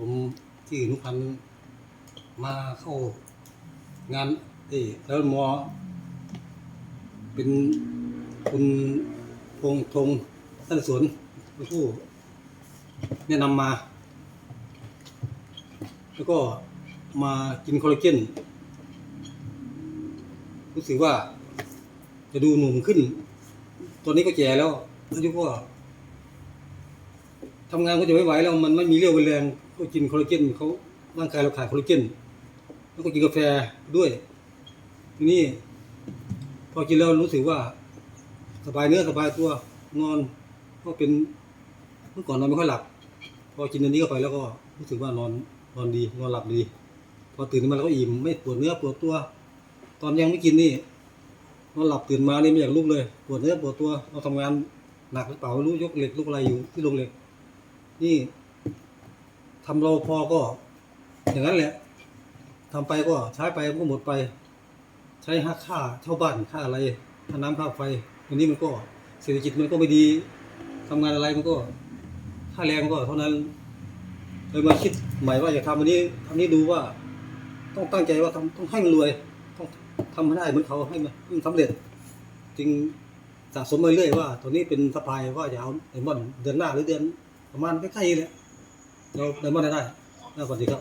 ผมที่อนุพันธ์มาเข้างานเอ้แล้วมอ เป็นคุณพงษ์ธงท่านสวนผู้แนะนำมา แล้วก็มากินคอลลาเจนรู้สึกว่า จะดูหนุ่มขึ้น ตอนนี้ก็แก่แล้วอายุก็ทำงานก็จะไม่ไหวแล้วมันไม่มีเรี่ยวมีแรง ก็กินคอลลาเจนเขาร่างกายเราขาดคอลลาเจนแล้วก็กินกาแฟด้วยทีนี้พอกินแล้วรู้สึกว่า สบายเนื้อสบายตัวนอนก็เป็นเมื่อก่อนนอนไม่ค่อยหลับ พอกินอันนี้เข้าไปแล้วก็รู้สึกว่านอนนอนดีนอนหลับดี พอตื่นมาแล้วก็อิ่มไม่ปวดเนื้อปวดตัว ตอนยังไม่กินนี่นอนหลับตื่นมานี่ไม่อยากลุกเลยปวดเนื้อปวดตัวเราทำงานหนักหรือเปล่าไม่รู้ยกเหล็กลุกอะไรอยู่ที่โรงเหล็กนี่ ทำเราพอก็ อย่างนั้นแหละทำไปก็ใช้ไปก็หมดไป ใช้ค่าค่าเช่าบ้านค่าอะไรค่าน้ำค่าไฟวันนี้มันก็เศรษฐกิจมันก็ไม่ดีทำงานอะไรมันก็ค่าแรงมันก็เท่านั้นเลยมาคิดใหม่ว่าจะทำวันนี้ทำนี้ดูว่า ต้องตั้งใจว่าทำต้องให้มันรวย ต้องทำให้ได้เหมือนเขาให้มันสำเร็จ จึงสะสมมาเรื่อยว่า ตอนนี้เป็นสปายว่าจะเอาไดมอนเดือนหน้าหรือเดือนประมาณใกล้ๆนี่แหละ เราไดมอนด์ได้ได้แล้วสวัสดีครับ